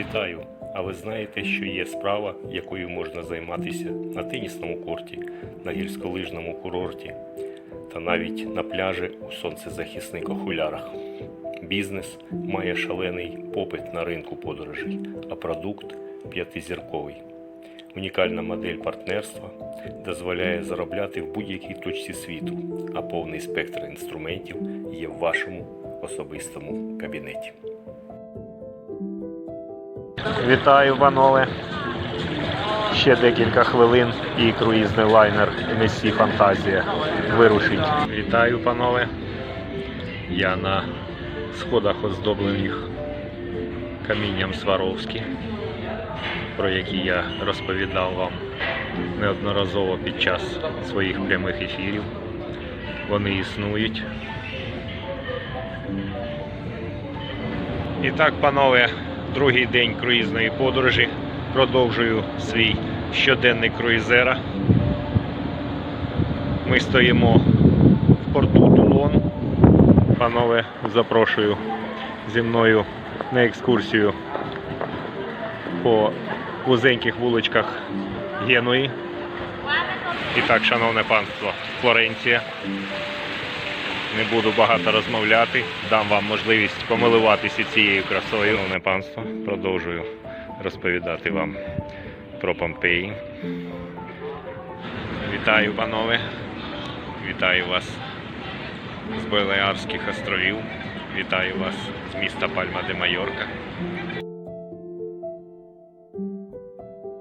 Вітаю! А ви знаєте, що є справа, якою можна займатися на тенісному корті, на гірськолижному курорті та навіть на пляжі у сонцезахисних окулярах. Бізнес має шалений попит на ринку подорожей, а продукт п'ятизірковий. Унікальна модель партнерства дозволяє заробляти в будь-якій точці світу, а повний спектр інструментів є в вашому особистому кабінеті. Вітаю, панове. Ще декілька хвилин і круїзний лайнер MSC Фантазія вирушить. Вітаю, панове. Я на сходах оздоблених камінням Сваровські, про які я розповідав вам неодноразово під час своїх прямих ефірів. Вони існують. І так, панове, другий день круїзної подорожі. Продовжую свій щоденний круїзера. Ми стоїмо в порту Тулон. Панове, запрошую зі мною на екскурсію по вузеньких вуличках Генуї. І так, шановне панство, Флоренція. Не буду багато розмовляти, дам вам можливість помилуватися цією красою. Шановне панство, продовжую розповідати вам про Помпеї. Вітаю, панове! Вітаю вас з Балеарських островів. Вітаю вас з міста Пальма де Майорка.